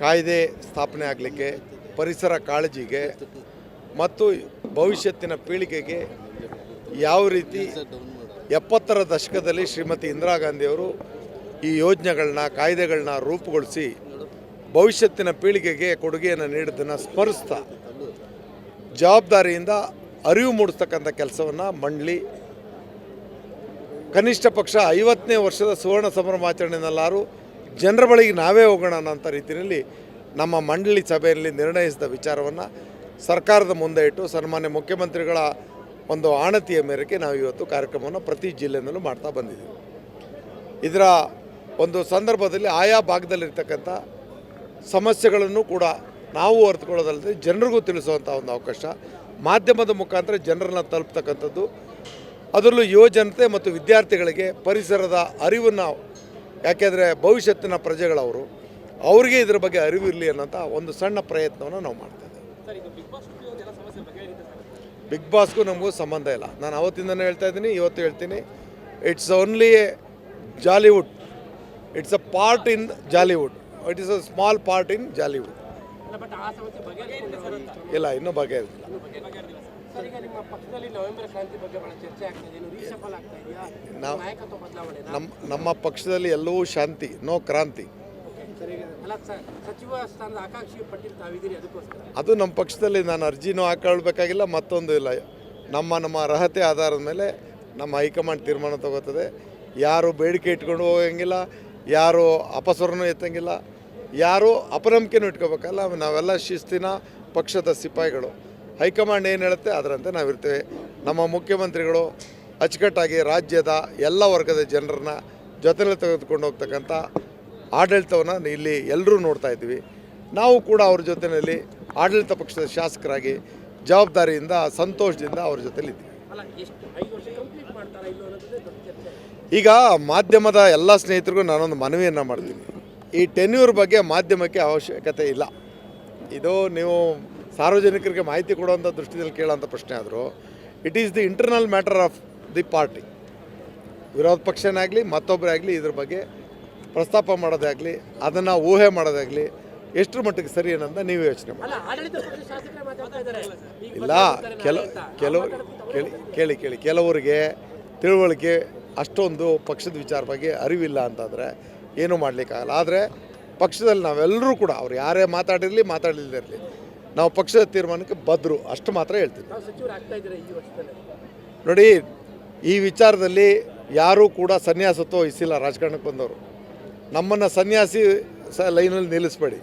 ಕಾಯ್ದೆ ಸ್ಥಾಪನೆ ಆಗಲಿಕ್ಕೆ, ಪರಿಸರ ಕಾಳಜಿಗೆ ಮತ್ತು ಭವಿಷ್ಯತ್ತಿನ ಪೀಳಿಗೆಗೆ ಯಾವ ರೀತಿ ಎಪ್ಪತ್ತರ ದಶಕದಲ್ಲಿ ಶ್ರೀಮತಿ ಇಂದಿರಾ ಗಾಂಧಿಯವರು ಈ ಯೋಜನೆಗಳನ್ನ ಕಾಯ್ದೆಗಳನ್ನ ರೂಪುಗೊಳಿಸಿ ಭವಿಷ್ಯತ್ತಿನ ಪೀಳಿಗೆಗೆ ಕೊಡುಗೆಯನ್ನು ನೀಡಿದ್ದನ್ನು ಸ್ಮರಿಸ್ತಾ, ಜವಾಬ್ದಾರಿಯಿಂದ ಅರಿವು ಮೂಡಿಸ್ತಕ್ಕಂಥ ಕೆಲಸವನ್ನು ಮಂಡಳಿ, ಕನಿಷ್ಠ ಪಕ್ಷ ಐವತ್ತನೇ ವರ್ಷದ ಸುವರ್ಣ ಸಂಭ್ರಮಾಚರಣೆಯಲ್ಲಾರು ಜನರ ಬಳಿಗೆ ನಾವೇ ಹೋಗೋಣ ಅನ್ನೋಂಥ ರೀತಿಯಲ್ಲಿ ನಮ್ಮ ಮಂಡಳಿ ಸಭೆಯಲ್ಲಿ ನಿರ್ಣಯಿಸಿದ ವಿಚಾರವನ್ನು ಸರ್ಕಾರದ ಮುಂದೆ ಇಟ್ಟು ಸನ್ಮಾನ್ಯ ಮುಖ್ಯಮಂತ್ರಿಗಳ ಒಂದು ಆಣತಿಯ ಮೇರೆಗೆ ನಾವು ಇವತ್ತು ಕಾರ್ಯಕ್ರಮವನ್ನು ಪ್ರತಿ ಜಿಲ್ಲೆಯಲ್ಲೂ ಮಾಡ್ತಾ ಬಂದಿದ್ದೀವಿ. ಇದರ ಒಂದು ಸಂದರ್ಭದಲ್ಲಿ ಆಯಾ ಭಾಗದಲ್ಲಿರ್ತಕ್ಕಂಥ ಸಮಸ್ಯೆಗಳನ್ನು ಕೂಡ ನಾವು ಅರ್ಥಕೊಳ್ಳೋದಲ್ಲದೆ ಜನರಿಗೂ ತಿಳಿಸುವಂಥ ಒಂದು ಅವಕಾಶ, ಮಾಧ್ಯಮದ ಮುಖಾಂತರ ಜನರನ್ನು ತಲುಪ್ತಕ್ಕಂಥದ್ದು, ಅದರಲ್ಲೂ ಯುವ ಜನತೆ ಮತ್ತು ವಿದ್ಯಾರ್ಥಿಗಳಿಗೆ ಪರಿಸರದ ಅರಿವನ್ನು ಯಾಕೆಂದರೆ ಭವಿಷ್ಯತ್ತಿನ ಪ್ರಜೆಗಳವರು ಅವ್ರಿಗೆ ಇದ್ರ ಬಗ್ಗೆ ಅರಿವಿರಲಿ ಅನ್ನೋಂಥ ಒಂದು ಸಣ್ಣ ಪ್ರಯತ್ನವನ್ನು ನಾವು ಮಾಡ್ತಾ ಇದ್ದೇವೆ. ಬಿಗ್ ಬಾಸ್ಗೂ ನಮಗೂ ಸಂಬಂಧ ಇಲ್ಲ. ನಾನು ಅವತ್ತಿಂದನೇ ಹೇಳ್ತಾ ಇದ್ದೀನಿ ಇವತ್ತು ಹೇಳ್ತೀನಿ. It's only Jollywood it's a part in Jollywood it is a small part in Jollywood ಇಲ್ಲ ಇನ್ನೂ ಬಗೆಹರಿಸಿಲ್ಲ ಸರ್ ಈಗ ನಿಮ್ಮ ಪಕ್ಷದಲ್ಲಿ ನವೆಂಬರ್ ಕ್ರಾಂತಿ ಬಗ್ಗೆ ಬಹಳ ಚರ್ಚೆ ಆಗ್ತಾ ಇದೆ. ಏನು ರೀಸಫಲ್ ಆಗ್ತಾ ಇದೆಯಾ? ನಾವು ನಾಯಕತ್ವ ಬದಲಾವಣೆ ನಮ್ಮ ನಮ್ಮ ಪಕ್ಷದಲ್ಲಿ ಎಲ್ಲವೂ ಶಾಂತಿ ನೋ ಕ್ರಾಂತಿ. ಅದು ನಮ್ಮ ಪಕ್ಷದಲ್ಲಿ ನಾನು ಅರ್ಜಿನೂ ಹಾಕೊಳ್ಬೇಕಾಗಿಲ್ಲ ಮತ್ತೊಂದು ಇಲ್ಲ. ನಮ್ಮ ನಮ್ಮ ಅರ್ಹತೆ ಆಧಾರದ ಮೇಲೆ ನಮ್ಮ ಹೈಕಮಾಂಡ್ ತೀರ್ಮಾನ ತಗೋತದೆ. ಯಾರು ಬೇಡಿಕೆ ಇಟ್ಕೊಂಡು ಹೋಗಂಗಿಲ್ಲ ಯಾರು ಅಪಸ್ವರನೂ ಎತ್ತಂಗಿಲ್ಲ ಯಾರು ಅಪನಂಬಿಕೆನೂ ಇಟ್ಕೋಬೇಕಲ್ಲ ನಾವೆಲ್ಲ ಶಿಸ್ತಿನ ಪಕ್ಷದ ಸಿಪಾಯಿಗಳು. ಹೈಕಮಾಂಡ್ ಏನು ಹೇಳುತ್ತೆ ಅದರಂತೆ ನಾವಿರ್ತೇವೆ. ನಮ್ಮ ಮುಖ್ಯಮಂತ್ರಿಗಳು ಅಚ್ಚುಕಟ್ಟಾಗಿ ರಾಜ್ಯದ ಎಲ್ಲ ವರ್ಗದ ಜನರನ್ನ ಜೊತೆಯಲ್ಲಿ ತೆಗೆದುಕೊಂಡು ಹೋಗ್ತಕ್ಕಂಥ ಆಡಳಿತವನ್ನು ಇಲ್ಲಿ ಎಲ್ಲರೂ ನೋಡ್ತಾ ಇದ್ದೀವಿ. ನಾವು ಕೂಡ ಅವ್ರ ಜೊತೆಯಲ್ಲಿ ಆಡಳಿತ ಪಕ್ಷದ ಶಾಸಕರಾಗಿ ಜವಾಬ್ದಾರಿಯಿಂದ ಸಂತೋಷದಿಂದ ಅವ್ರ ಜೊತೆಲಿ ಇದ್ದೀವಿ. ಈಗ ಮಾಧ್ಯಮದ ಎಲ್ಲ ಸ್ನೇಹಿತರಿಗೂ ನಾನೊಂದು ಮನವಿಯನ್ನು ಮಾಡ್ತೀನಿ. ಈ ಟೆನ್ಯೂರ್ ಬಗ್ಗೆ ಮಾಧ್ಯಮಕ್ಕೆ ಅವಶ್ಯಕತೆ ಇಲ್ಲ. ಇದು ನೀವು ಸಾರ್ವಜನಿಕರಿಗೆ ಮಾಹಿತಿ ಕೊಡುವಂಥ ದೃಷ್ಟಿಯಲ್ಲಿ ಕೇಳೋಂಥ ಪ್ರಶ್ನೆ ಆದರೂ it is the internal matter of the party ವಿರೋಧ ಪಕ್ಷನಾಗಲಿ ಮತ್ತೊಬ್ಬರೇ ಆಗಲಿ ಇದ್ರ ಬಗ್ಗೆ ಪ್ರಸ್ತಾಪ ಮಾಡೋದಾಗಲಿ ಅದನ್ನು ಊಹೆ ಮಾಡೋದಾಗಲಿ ಎಷ್ಟರ ಮಟ್ಟಿಗೆ ಸರಿ ಏನಂತ ನೀವು ಯೋಚನೆ ಮಾಡಿ. ಇಲ್ಲ ಕೆಲ ಕೆಲವರು ಕೆಲವು ಕೇಳಿ ಕೇಳಿ ಕೇಳಿ. ಕೆಲವರಿಗೆ ತಿಳುವಳಿಕೆ ಅಷ್ಟೊಂದು ಪಕ್ಷದ ವಿಚಾರ ಬಗ್ಗೆ ಅರಿವಿಲ್ಲ ಅಂತಂದರೆ ಏನೂ ಮಾಡಲಿಕ್ಕಾಗಲ್ಲ. ಆದರೆ ಪಕ್ಷದಲ್ಲಿ ನಾವೆಲ್ಲರೂ ಕೂಡ ಅವ್ರು ಯಾರೇ ಮಾತಾಡಿರಲಿ ಮಾತಾಡಲಿಲ್ಲ ಇರಲಿ. ನಾವು ಪಕ್ಷದ ತೀರ್ಮಾನಕ್ಕೆ ಬದ್ರು ಅಷ್ಟು ಮಾತ್ರ ಹೇಳ್ತೀವಿ ನೋಡಿ ಈ ವಿಚಾರದಲ್ಲಿ ಯಾರೂ ಕೂಡ ಸನ್ಯಾಸತ್ವ ವಹಿಸಿಲ್ಲ ರಾಜಕಾರಣಕ್ಕೆ ಬಂದವರು. ನಮ್ಮನ್ನು ಸನ್ಯಾಸಿ ಸ ಲೈನಲ್ಲಿ ನಿಲ್ಲಿಸ್ಬೇಡಿ.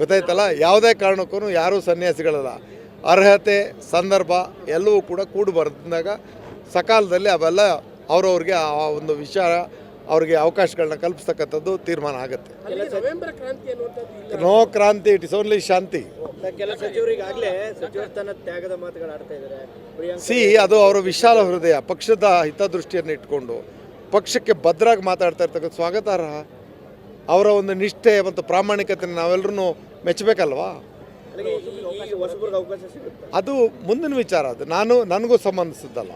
ಗೊತ್ತಾಯ್ತಲ್ಲ? ಯಾವುದೇ ಕಾರಣಕ್ಕೂ ಯಾರೂ ಸನ್ಯಾಸಿಗಳಲ್ಲ. ಅರ್ಹತೆ ಸಂದರ್ಭ ಎಲ್ಲವೂ ಕೂಡ ಕೂಡು ಬರೆದಾಗ ಸಕಾಲದಲ್ಲಿ ಅವೆಲ್ಲ ಅವರವ್ರಿಗೆ ಆ ಒಂದು ವಿಚಾರ ಅವ್ರಿಗೆ ಅವಕಾಶಗಳನ್ನ ಕಲ್ಪಿಸ್ತಕ್ಕಂಥದ್ದು ತೀರ್ಮಾನ ಆಗುತ್ತೆ. ಅಲ್ಲಿ ನವೆಂಬರ್ ಕ್ರಾಂತಿ ಅನ್ನುವಂಥದ್ದು ಇಲ್ಲ. ನೋ ಕ್ರಾಂತಿ ಇಟ್ ಇಸ್ ಓನ್ಲಿ ಶಾಂತಿ. ಕೆಲ ಸಚಿವರಿಗಾಗಲೇ ಸಚಿವ ಸ್ಥಾನ ತ್ಯಾಗದ ಮಾತುಗಳು ಆಡ್ತಾ ಇದ್ದಾರೆ. ಪ್ರಿಯಾಂಕ್ ಸಿ ಅದು ಅವರ ವಿಶಾಲ ಹೃದಯ ಪಕ್ಷದ ಹಿತದೃಷ್ಟಿಯನ್ನು ಇಟ್ಕೊಂಡು ಪಕ್ಷಕ್ಕೆ ಭದ್ರಾಗಿ ಮಾತಾಡ್ತಾ ಇರ್ತಕ್ಕಂಥ ಸ್ವಾಗತಾರ್ಹ ಅವರ ಒಂದು ನಿಷ್ಠೆ ಮತ್ತು ಪ್ರಾಮಾಣಿಕತೆ ನಾವೆಲ್ಲರೂ ಮೆಚ್ಚಬೇಕಲ್ವಾ? ಅಲ್ಲಿಗೆ ಈ- ಈ ಅವಕಾಶ ಸಿಗುತ್ತೆ? ಅದು ಮುಂದಿನ ವಿಚಾರ ಅದು. ನಾನು ನನಗೂ ಸಂಬಂಧಿಸಿದ್ದಲ್ಲ.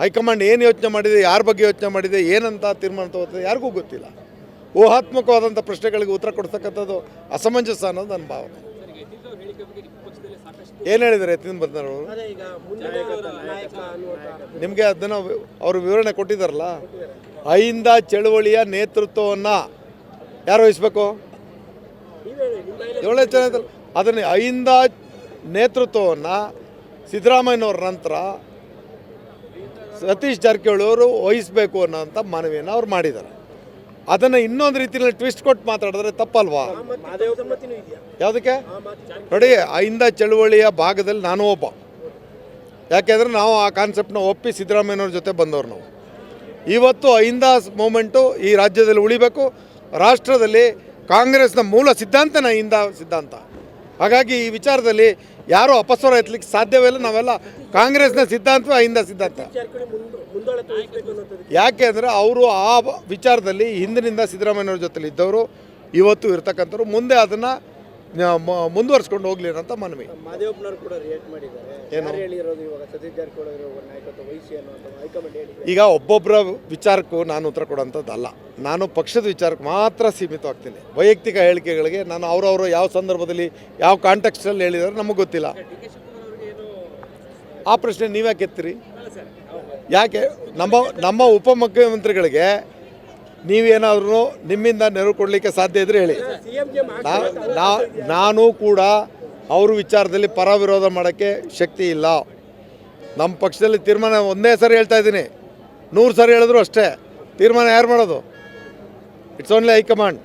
ಹೈಕಮಾಂಡ್ ಏನು ಯೋಚನೆ ಮಾಡಿದೆ ಯಾರ ಬಗ್ಗೆ ಯೋಚನೆ ಮಾಡಿದೆ ಏನಂತ ತೀರ್ಮಾನ ತಗೋತದೆ ಯಾರಿಗೂ ಗೊತ್ತಿಲ್ಲ. ಊಹಾತ್ಮಕವಾದಂಥ ಪ್ರಶ್ನೆಗಳಿಗೆ ಉತ್ತರ ಕೊಡ್ತಕ್ಕಂಥದ್ದು ಅಸಮಂಜಸ ಅನ್ನೋದು ನನ್ನ ಭಾವನೆ. ಏನು ಹೇಳಿದ್ದಾರೆ ಎತ್ತಿನ ಅನ್ನುವಂಥ ನಿಮಗೆ ಅದನ್ನು ಅವರು ವಿವರಣೆ ಕೊಟ್ಟಿದ್ದಾರಲ್ಲ? ಅಹಿಂದ ಚಳುವಳಿಯ ನೇತೃತ್ವವನ್ನು ಯಾರು ವಹಿಸ್ಬೇಕು? ಏಳನೇ ಚೆನ್ನಾಗಿದ್ದಲ್ಲ ಅದನ್ನು ಅಹಿಂದ ನೇತೃತ್ವವನ್ನು ಸಿದ್ದರಾಮಯ್ಯನವ್ರ ನಂತರ ಸತೀಶ್ ಜಾರಕಿಹೊಳಿ ಅವರು ವಹಿಸಬೇಕು ಅನ್ನೋಂಥ ಮನವಿಯನ್ನು ಅವ್ರು ಮಾಡಿದ್ದಾರೆ. ಅದನ್ನು ಇನ್ನೊಂದು ರೀತಿಯಲ್ಲಿ ಟ್ವಿಸ್ಟ್ ಕೊಟ್ಟು ಮಾತಾಡಿದ್ರೆ ತಪ್ಪಲ್ವಾ? ಯಾವುದಕ್ಕೆ? ನೋಡಿ, ಅಹಿಂದ ಚಳುವಳಿಯ ಭಾಗದಲ್ಲಿ ನಾನು ಒಬ್ಬ. ಯಾಕೆಂದರೆ ನಾವು ಆ ಕಾನ್ಸೆಪ್ಟ್ನ ಒಪ್ಪಿ ಸಿದ್ದರಾಮಯ್ಯನವ್ರ ಜೊತೆ ಬಂದವರು ನಾವು. ಇವತ್ತು ಅಹಿಂದ ಮೂಮೆಂಟು ಈ ರಾಜ್ಯದಲ್ಲಿ ಉಳಿಬೇಕು. ರಾಷ್ಟ್ರದಲ್ಲಿ ಕಾಂಗ್ರೆಸ್ನ ಮೂಲ ಸಿದ್ಧಾಂತನ ಅಹಿಂದ ಸಿದ್ಧಾಂತ. ಹಾಗಾಗಿ ಈ ವಿಚಾರದಲ್ಲಿ ಯಾರೂ ಅಪಸ್ವರ ಎತ್ತಲಿಕ್ಕೆ ಸಾಧ್ಯವೇ ಇಲ್ಲ. ನಾವೆಲ್ಲ ಕಾಂಗ್ರೆಸ್ನ ಸಿದ್ಧಾಂತ ಅಹಿಂದ ಸಿದ್ಧಾಂತ. ಯಾಕೆ ಅಂದರೆ ಅವರು ಆ ವಿಚಾರದಲ್ಲಿ ಹಿಂದಿನಿಂದ ಸಿದ್ದರಾಮಯ್ಯವ್ರ ಜೊತೆಲಿ ಇದ್ದವರು ಇವತ್ತು ಇರ್ತಕ್ಕಂಥವ್ರು. ಮುಂದೆ ಅದನ್ನು ಮುಂದುವರ್ಸ್ಕೊಂಡು ಹೋಗ್ಲಿ ಅಂತ ಮನವಿ ಈಗ ಒಬ್ಬೊಬ್ಬರ ವಿಚಾರಕ್ಕೂ ನಾನು ಉತ್ತರ ಕೊಡೋಂಥದ್ದಲ್ಲ ನಾನು ಪಕ್ಷದ ವಿಚಾರಕ್ಕೆ ಮಾತ್ರ ಸೀಮಿತವಾಗ್ತೀನಿ ವೈಯಕ್ತಿಕ ಹೇಳಿಕೆಗಳಿಗೆ ನಾನು ಅವರವರು ಯಾವ ಸಂದರ್ಭದಲ್ಲಿ ಯಾವ ಕಾಂಟೆಕ್ಸ್ಟಲ್ಲಿ ಹೇಳಿದಾರೆ ನಮಗೆ ಗೊತ್ತಿಲ್ಲ. ಆ ಪ್ರಶ್ನೆ ನೀವ್ಯಾಕೆ ಎತ್ತಿರಿ? ಯಾಕೆ? ನಮ್ಮ ನಮ್ಮ ಉಪಮುಖ್ಯಮಂತ್ರಿಗಳಿಗೆ ನೀವೇನಾದ್ರೂ ನಿಮ್ಮಿಂದ ನೆರವು ಕೊಡಲಿಕ್ಕೆ ಸಾಧ್ಯ ಇದ್ರೆ ಹೇಳಿ. ನಾನು ಕೂಡ ಅವ್ರ ವಿಚಾರದಲ್ಲಿ ಪರ ವಿರೋಧ ಮಾಡೋಕ್ಕೆ ಶಕ್ತಿ ಇಲ್ಲ. ನಮ್ಮ ಪಕ್ಷದಲ್ಲಿ ತೀರ್ಮಾನ ಒಂದೇ ಸರಿ ಹೇಳ್ತಾ ಇದ್ದೀನಿ. ನೂರು ಸರಿ ಹೇಳಿದ್ರು ಅಷ್ಟೇ. ತೀರ್ಮಾನ ಯಾರು ಮಾಡೋದು? It's only high command